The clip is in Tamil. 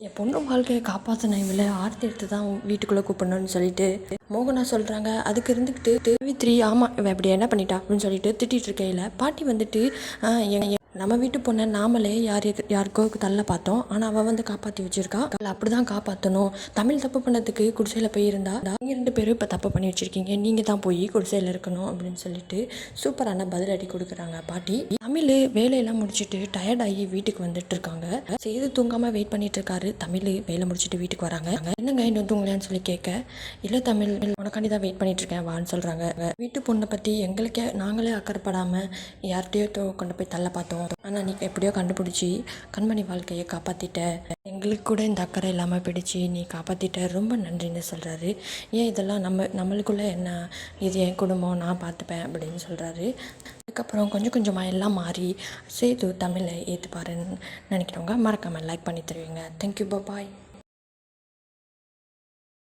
என் பொண்ணு வாழ்க்கையை காப்பாற்றின இவளை ஆர்த்தி எடுத்து தான் வீட்டுக்குள்ளே கூப்பிடணும்னு சொல்லிட்டு மோகனா சொல்கிறாங்க அதுக்கு இருந்துக்கிட்டு தேவித்ரி ஆமாம் இவன் இப்படி என்ன பண்ணிட்டா? அப்படின்னு சொல்லிட்டு திட்டிகிட்டு இருக்கையில் பாட்டி வந்துட்டு என் நம்ம வீட்டு பொண்ணை நாமளே யார் யாருக்கோ தள்ள பார்த்தோம். ஆனால் அவள் வந்து காப்பாற்றி வச்சிருக்கா. அவளை அப்படி தான் காப்பாற்றணும் தமிழ் தப்பு பண்ணதுக்கு குடிசையில் போயிருந்தா நீங்கள் ரெண்டு பேரும் இப்போ தப்பு பண்ணி வச்சுருக்கீங்க. நீங்கள் தான் போய் குடிசையில் இருக்கணும் அப்படின்னு சொல்லிட்டு சூப்பரான பதில் அடி கொடுக்குறாங்க பாட்டி. தமிழ் வேலையெல்லாம் முடிச்சுட்டு டயர்டாகி வீட்டுக்கு வந்துட்டு இருக்காங்க செய்து தூங்காமல் வெயிட் பண்ணிட்டு இருக்காரு தமிழ் வேலை முடிச்சுட்டு வீட்டுக்கு வராங்க. என்னங்க இன்னும் தூங்கலையான்னு சொல்லி கேட்க இல்லை தமிழ் உனக்காண்டி தான் வெயிட் பண்ணிட்டு இருக்கேன் வான்னு சொல்கிறாங்க வீட்டு பொண்ணை பற்றி எங்களுக்கே நாங்களே அக்கறைப்படாமல் யார்கிட்டயோ கொண்டு போய் தள்ள பார்த்தோம். ஆனால் நீ எப்படியோ கண்டுபிடிச்சி கண்மணி வாழ்க்கையை காப்பாற்றிட்ட எங்களுக்கு கூட இந்த அக்கறை இல்லாமல் பிடிச்சி நீ காப்பாற்றிட்ட ரொம்ப நன்றின்னு சொல்கிறாரு ஏன் இதெல்லாம் நம்ம நம்மளுக்குள்ளே என்ன? இது என் குடும்பம் நான் பார்த்துப்பேன் அப்படின்னு சொல்கிறாரு அதுக்கப்புறம் கொஞ்சம் கொஞ்சமாக எல்லாம் மாறி சேது தமிழை ஏற்றுப்பாருன்னு நினைக்கிறவங்க மறக்காமல் லைக் பண்ணி தருவீங்க. Thank you bye